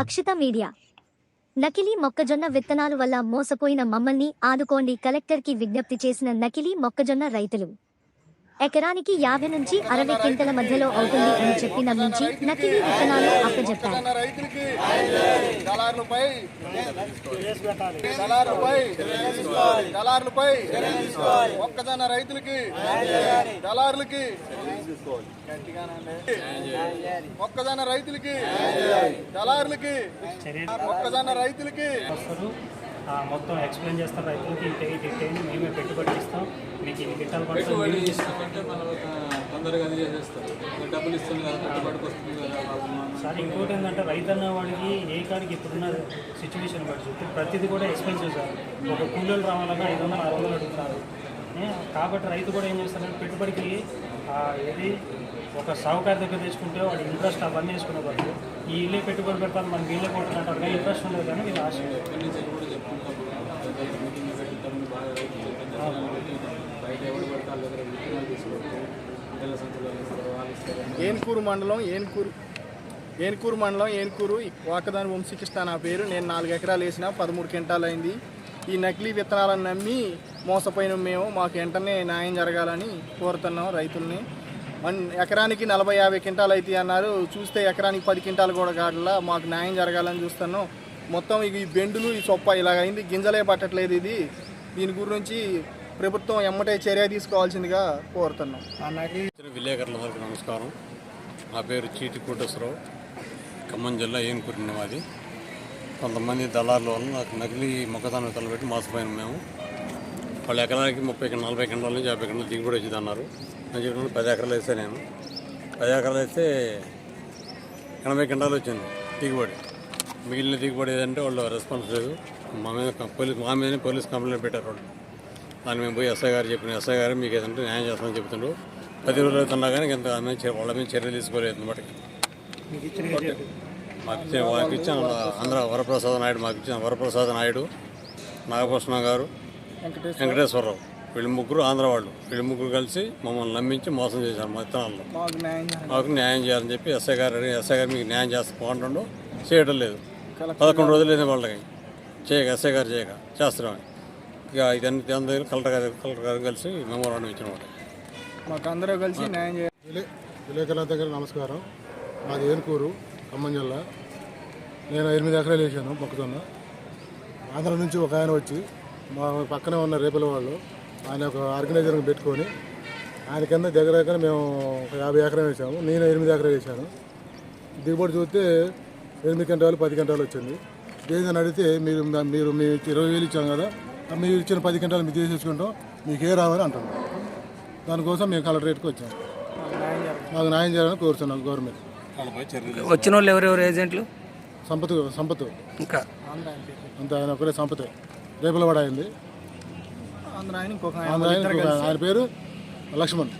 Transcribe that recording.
Akshita media. నకిలీ మొక్కజొన్న విత్తనాలు వల్ల మోసపోయిన మమ్మల్ని ఆదుకోండి కలెక్టర్కి విజ్ఞప్తి చేసిన నకిలీ మొక్కజొన్న రైతులు. ఎకరానికి యాభై నుంచి అరవై క్వింటల మధ్యలో అవుతుంది అని చెప్పి మించి నకిలీ విత్తనాలు అప్పజెప్పారు. దళారులపై దళారులపై దళారులపై మొక్కజొన్న రైతులకి దళారులకి. మొక్కజొన్న రైతులకి దళారులకి మొక్కజొన్న రైతులకి మొత్తం ఎక్స్ప్లెయిన్ చేస్తారు రైతులకి ఇటు మేమే పెట్టుబడి ఇస్తాం మీకు ఇన్ని గిట్టాలు పడుతుంది తొందరగా డబ్బులు ఇస్తుంది కదా పెట్టుబడికి వస్తుంది. సార్ ఇంకోటి ఏంటంటే రైతు అన్న వాడికి ఏ కాడికి ఇప్పుడున్న సిచ్యువేషన్ బట్టి చూస్తే ప్రతిదీ కూడా ఎక్స్పెన్సివ్ సార్ ఒక కూలీలు రావాలన్నా ఐదు వందలు ఆరు వందలు అడుగుతారు కాబట్టి రైతు కూడా ఏం చేస్తారంటే పెట్టుబడికి ఏది ఒక సాహుకారి దగ్గర తెచ్చుకుంటే వాడు ఇంట్రెస్ట్ అవన్నీ వేసుకునే బదులు ఈ ఇల్లే పెట్టుబడి పెడతాను మనకి ఇల్లే కొట్టినట్టు కానీ ఇంట్రెస్ట్ ఉండదు కానీ మీరు ఆశ ఎక్కడి బయట ఎవరు ఏన్కూరు మండలం ఏన్కూరు ఏన్కూరు మండలం ఏన్కూరు వాకదాని వంశీకృష్ణ నా పేరు. నేను నాలుగు ఎకరాలు వేసిన పదమూడు క్వింటాలు అయింది ఈ నకిలీ విత్తనాలను నమ్మి మోసపోయిన మేము మాకు వెంటనే న్యాయం జరగాలని కోరుతున్నాం రైతుల్ని. వన్ ఎకరానికి నలభై యాభై క్వింటాలు అయితే అన్నారు. చూస్తే ఎకరానికి పది క్వింటాలు కూడా కాడలా మాకు న్యాయం జరగాలని చూస్తున్నాం. మొత్తం ఈ బెండులు ఈ చొప్ప ఇలాగ అయింది గింజలే పట్టట్లేదు ఇది. దీని గురించి ప్రభుత్వం ఎమ్మటే చర్య తీసుకోవాల్సిందిగా కోరుతున్నాం. ఇతర విలేకరులందరికీ నమస్కారం. నా పేరు చీటి కోటేశ్వరరావు. ఖమ్మం జిల్లా ఏనుకూరి మాది. కొంతమంది దళారుల వల్ల నాకు నకిలీ మొక్కదాన తలబెట్టి పెట్టి మోసపోయాను మేము. వాళ్ళు ఎకరానికి ముప్పై నలభై కింటాల నుంచి యాభై కింటాలు దిగుబడి వచ్చింది అన్నారు నేను చెప్పిన పది ఎకరాలు వేస్తే నేను. పది ఎకరాలు వేస్తే ఎనభై కింటాలు వచ్చింది దిగుబడి. మిగిలిన దిగుబడి ఏదంటే వాళ్ళు రెస్పాన్స్ లేదు. మా మీద పోలీస్ మా మీదనే పోలీస్ కంప్లైంట్ పెట్టారు వాళ్ళు. దాన్ని మేము పోయి ఎస్ఐ గారు చెప్పిన ఎస్ఐ గారు మీకు ఏదంటే న్యాయం చేస్తామని చెప్తుండ్రు. పది రోజులు అవుతున్నా కానీ ఇంత ఆమె వాళ్ళ మీద చర్యలు తీసుకోలేదు మటుకు మాకు ఇచ్చిన మాకు ఇచ్చిన ఆంధ్ర వరప్రసాద్ నాయుడు మాకు ఇచ్చిన వరప్రసాద్ నాయుడు నాగభూషణ గారు వెంకటేశ్వరరావు. వీళ్ళు ముగ్గురు ఆంధ్ర వాళ్ళు. వీళ్ళు ముగ్గురు కలిసి మమ్మల్ని నమ్మించి మోసం చేశారు మా విత్తనాల్లో మాకు న్యాయం చేయాలని చెప్పి ఎస్ఐ గారు అడిగి ఎస్ఐ గారు మీకు న్యాయం చేస్తే బాగుంటుండో చేయడం లేదు. పదకొండు రోజులు లేదు వాళ్ళకి. చేయక ఎస్ఐ గారు చేయక చేస్తున్నాం ఇక ఇదన్నీ దాని దగ్గర కలెక్టర్ గారు కలెక్టర్ గారు కలిసి మెమోరాండం ఇచ్చిన మాట మాకు అందరూ కలిసి న్యాయం చేయాలి. విలే విలేకరుల దగ్గర నమస్కారం. మాది ఏనుకూరు ఖమ్మం జిల్లా. నేను ఎనిమిది ఎకరాలు వేసాను మొక్కజొన్న. ఆంధ్ర నుంచి ఒక ఆయన వచ్చి మా పక్కనే ఉన్న రేపుల వాళ్ళు ఆయన ఒక ఆర్గనైజర్ని పెట్టుకొని ఆయన కింద దగ్గర దగ్గర మేము ఒక యాభై ఎకరం వేసాము. నేను ఎనిమిది ఎకరాలు వేసాను. దిగుబడి చూస్తే ఎనిమిది గంటలు పది గంటలు వచ్చింది. ఏదైనా అడిగితే మీరు మీరు మీ ఇరవై వేలు ఇచ్చాం కదా మీరు ఇచ్చిన పది గంటలు మీరు చేసేసుకుంటాం మీకు ఏ రావని అంటున్నాం దానికోసం మేము కలెక్టరేట్కి వచ్చాము మాకు న్యాయం చేయాలని కోరుతున్నాం గవర్నమెంట్ వచ్చిన వాళ్ళు ఎవరెవరు ఏజెంట్లు? సంపత్ సంపత్. ఇంకా. అంత ఆయన ఒకరే సంపతే. రేపుల పడ అయింది ఆయన పేరు లక్ష్మణ్.